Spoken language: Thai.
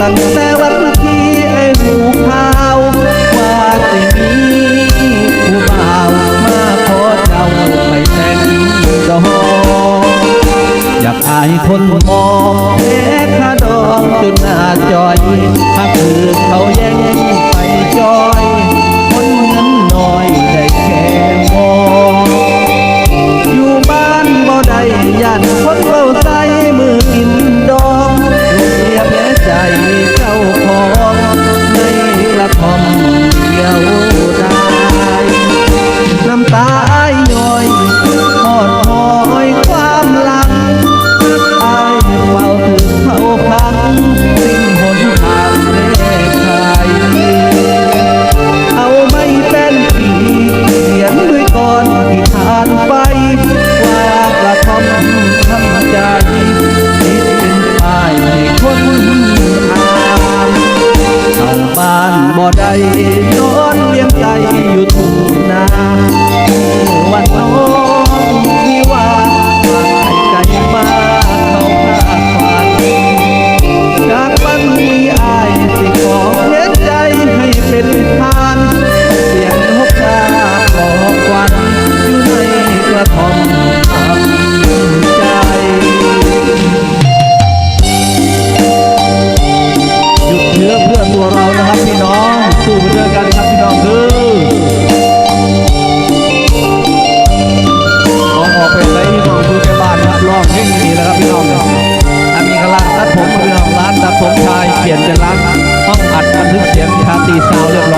ตั้งแต่วันที่ไอ้หูข่าวว่าจะมีผู้บ่าวมาขอเจ้าไปแต่งดอกอยากอายคนมองแค่ขาดองจน Oh. เขียนจะล้านห้องอัดบันทึกเสียงชาตีสาวเรียบร้อย